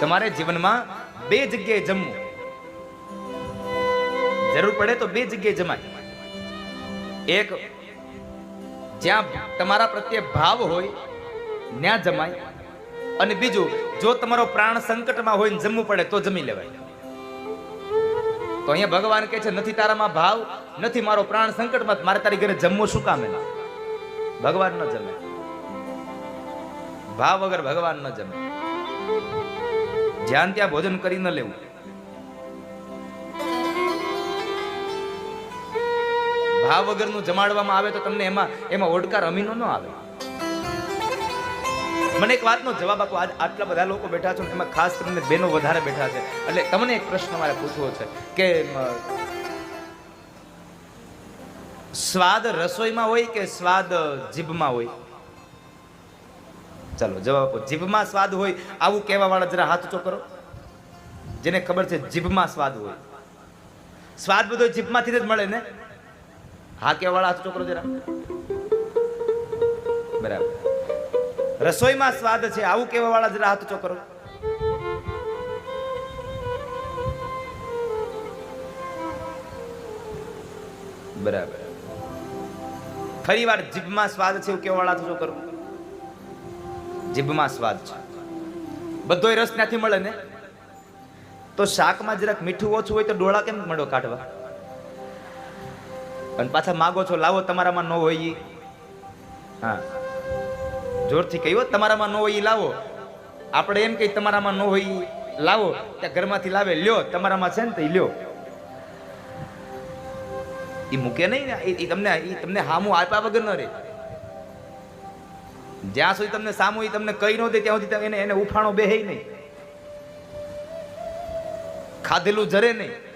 તમારે જીવનમાં બે જગ્યાએ જમવું. જરૂર પડે તો બે જગ્યાએ જમાય. એક, જ્યાં તમારા પ્રત્યે ભાવ હોય, ત્યાં જમાય. અને બીજું, જો તમારો પ્રાણ સંકટમાં હોય ને જમવું પડે તો જમી લેવાય. તો અહીંયા ભગવાન કહે છે, નથી તારામાં ભાવ, નથી મારો પ્રાણ સંકટમાં, મારે તારી ઘરે જમવું શું કામ એના ભગવાન ન જમે. ભાવ વગર ભગવાન ન જમે. જ્યાં ત્યાં ભોજન કરી ન લેવું. ભાવ વગરનું જમાડવામાં આવે તો તમને એમાં એમાં ઓડકાર અમીનો ન આવે. મને એક વાતનો જવાબ આપો, આજ આટલા બધા લોકો બેઠા છો એમાં ખાસ કરીને બેનો વધારે બેઠા છે. એટલે તમને એક પ્રશ્ન મારે પૂછવો છે કે સ્વાદ રસોઈમાં હોય કે સ્વાદ જીભમાં હોય? ચાલો, જવાબ આપો. જીભમાં સ્વાદ હોય, આવું કહેવાવાળા જરા હાથ ઊંચો કરો. જેને ખબર છે જીભમાં સ્વાદ હોય. સ્વાદ બધો જીભમાંથી જ મળે ને? હા કહેવાવાળા હાથ ઊંચો કરો જરા. બરાબર. રસોઈમાં સ્વાદ છે, આવું કહેવાવાળા જરા હાથ ઊંચો કરો. બરાબર. ફરી વાર જીભમાં સ્વાદ છે, એવું કહેવાવાળા હાથ ઊંચો કરો. જીભમાં સ્વાદ છે. બધોય રસ ત્યાંથી મળે ને? તો શાકમાં જરાક મીઠું ઓછું હોય તો ડોળા કેમ મળો કાઢવા? અને પાછા માગો છો, લાવો તમારામાં ન હોય હા. જોરથી કહ્યું, તમારામાં ન હોય એ લાવો. આપણે એમ કહી તમારામાં ન હોય લાવો. ત્યાં ઘરમાંથી લાવે, લ્યો, તમારામાં છે ને તો લ્યો. એ મૂકે નહીં ને, ઈ તમને એ તમને હામું આપ્યા વગર ન રહે. જ્યાં સુધી તમને સામુ તમને કઈ ન દે, ત્યાં સુધી એને એને ઉફાણો બેહે નહીં. ખાધેલું જરે નહીં.